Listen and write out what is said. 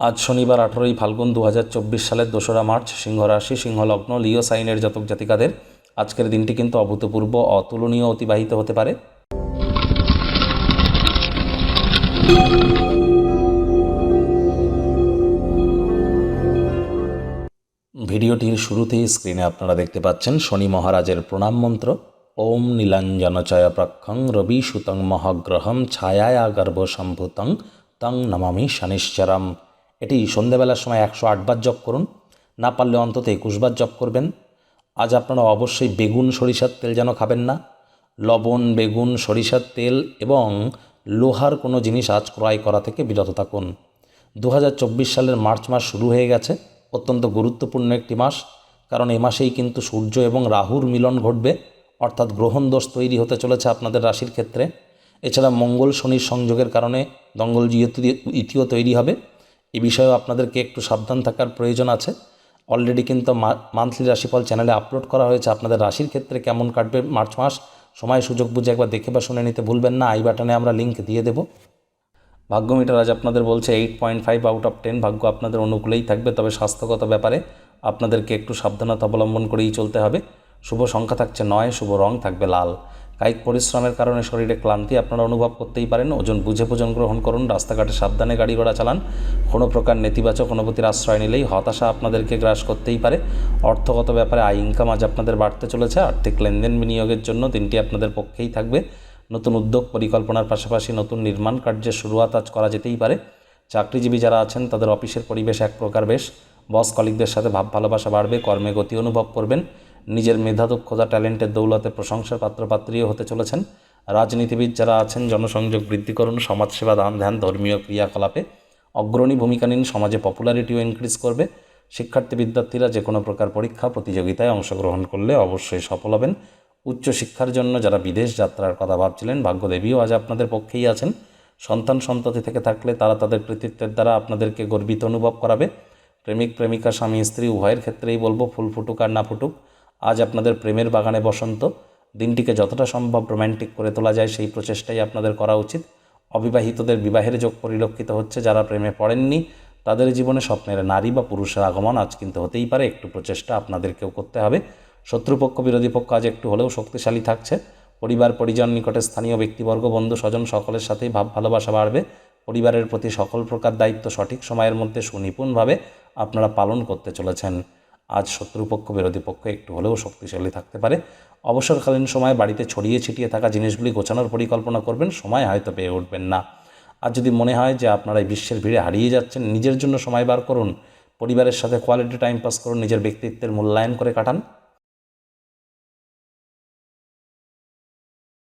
আজ শনিবার আঠেরোই ফাল্গুন দু হাজার চব্বিশ সালের দোসরা মার্চ সিংহ রাশি সিংহ লগ্ন লিও সাইনের জাতক জাতিকাদের আজকের দিনটি কিন্তু অভূতপূর্ব, অতুলনীয়, অতিবাহিত হতে পারে। ভিডিওটির শুরুতেই স্ক্রিনে আপনারা দেখতে পাচ্ছেন শনি মহারাজের প্রণাম মন্ত্র। ওম নীলাঞ্জনচয় প্রক্ষং রবি সুতং মহাগ্রহম ছায়ায়া গর্ভ সম্ভূতং তং নমামি শনিশ্চরম। এটি সন্ধেবেলার সময় একশো আটবার জপ করুন। না পারলে অন্তত একুশবার জপ করবেন। আজ আপনারা অবশ্যই বেগুন, সরিষার তেল যেন খাবেন না। লবণ, বেগুন, সরিষার তেল এবং লোহার কোনো জিনিস আজ ক্রয় করা থেকে বিরত থাকুন। দু হাজার চব্বিশ সালের মার্চ মাস শুরু হয়ে গেছে। অত্যন্ত গুরুত্বপূর্ণ একটি মাস। কারণ এ মাসেই কিন্তু সূর্য এবং রাহুর মিলন ঘটবে। অর্থাৎ গ্রহণ দোষ তৈরি হতে চলেছে আপনাদের রাশির ক্ষেত্রে। এছাড়া মঙ্গল শনির সংযোগের কারণে দঙ্গল ইতিও তৈরি হবে। এ বিষয়েও আপনাদেরকে একটু সাবধান থাকার প্রয়োজন আছে। অলরেডি কিন্তু মান্থলি রাশিফল চ্যানেলে আপলোড করা হয়েছে। আপনাদের রাশির ক্ষেত্রে কেমন কাটবে মার্চ মাস, সময় সুযোগ বুঝে একবার দেখে বা শুনে নিতে ভুলবেন না। আই বাটনে আমরা লিঙ্ক দিয়ে দেবো। ভাগ্য মিটার আজ আপনাদের বলছে eight point five out of ten ভাগ্য আপনাদের অনুকূলেই থাকবে, তবে স্বাস্থ্যগত ব্যাপারে আপনাদেরকে একটু সাবধানতা অবলম্বন করেই চলতে হবে। শুভ সংখ্যা থাকছে নয়, শুভ রং থাকবে লাল। কায়িক পরিশ্রমের কারণে শরীরে ক্লান্তি আপনারা অনুভব করতেই পারেন। ওজন বুঝে ভোজন গ্রহণ করুন, রাস্তাঘাটে সাবধানে গাড়ি ঘোড়া চালান। কোনো প্রকার নেতিবাচক অনুভূতির আশ্রয় নিলেই হতাশা আপনাদেরকে গ্রাস করতেই পারে। অর্থগত ব্যাপারে আয় ইনকাম আজ আপনাদের বাড়তে চলেছে। আর্থিক লেনদেন বিনিয়োগের জন্য দিনটি আপনাদের পক্ষেই থাকবে। নতুন উদ্যোগ পরিকল্পনার পাশাপাশি নতুন নির্মাণ কার্যের শুরুয়াত আজ করা যেতেই পারে। চাকরিজীবী যারা আছেন, তাদের অফিসের পরিবেশ এক প্রকার বেশ। বস কলিকদের সাথে ভাব ভালোবাসা বাড়বে, কর্মে গতি অনুভব করবেন। নিজের মেধা দক্ষতা ট্যালেন্টের দৌলতে প্রশংসার পাত্রপাত্রীও হতে চলেছেন। রাজনীতিবিদ যারা আছেন, জনসংযোগ বৃদ্ধি করুন সমাজসেবা দান ধ্যান, ধর্মীয় ক্রিয়াকলাপে অগ্রণী ভূমিকা নিন। সমাজে পপুলারিটিও ইনক্রিজ করবে। শিক্ষার্থী বিদ্যার্থীরা যে কোনো প্রকার পরীক্ষা, প্রতিযোগিতায় অংশগ্রহণ করলে অবশ্যই সফল হবেন। উচ্চশিক্ষার জন্য যারা বিদেশ যাত্রার কথা ভাবছিলেন, ভাগ্যদেবীও আজ আপনাদের পক্ষেই আছেন। সন্তান সন্ততি থেকে থাকলে তারা তাদের কৃতিত্বের দ্বারা আপনাদেরকে গর্বিত অনুভব করাবে। প্রেমিক, প্রেমিকা, স্বামী, স্ত্রী, উভয়ের ক্ষেত্রেই বলব, ফুল ফুটুক আর না ফুটুক আজ আপনাদের প্রেমের বাগানে বসন্ত। দিনটিকে যতটা সম্ভব রোম্যান্টিক করে তোলা যায় সেই প্রচেষ্টাই আপনাদের করা উচিত। অবিবাহিতদের বিবাহের যোগ পরিলক্ষিত হচ্ছে যারা প্রেমে পড়েননি, তাদের জীবনে স্বপ্নের নারী বা পুরুষের আগমন আজ কিন্তু হতেই পারে, একটু প্রচেষ্টা আপনাদেরকেও করতে হবে। শত্রুপক্ষ, বিরোধী পক্ষ আজ একটু হলেও শক্তিশালী থাকছে। পরিবার, পরিজন নিকটে স্থানীয় ব্যক্তিবর্গ, বন্ধু, স্বজন সকলের সাথেই ভাব, ভালোবাসা বাড়বে। পরিবারের প্রতি সকল প্রকার দায়িত্ব সঠিক সময়ের মধ্যে সুনিপুণভাবে আপনারা পালন করতে চলেছেন। আজ শত্রুপক্ষ, বিরোধী পক্ষ একটু হলেও শক্তিশালী থাকতে পারে। অবসরকালীন সময় বাড়িতে ছড়িয়ে ছিটিয়ে থাকা জিনিসগুলি গোছানোর পরিকল্পনা করবেন, সময় হয়তো পেয়ে উঠবেন না। আর যদি মনে হয় যে আপনারা এই বিশ্বের ভিড়ে হারিয়ে যাচ্ছেন, নিজের জন্য সময় বার করুন। পরিবারের সাথে কোয়ালিটি টাইম পাস করুন, নিজের ব্যক্তিত্বের মূল্যায়ন করে কাটান।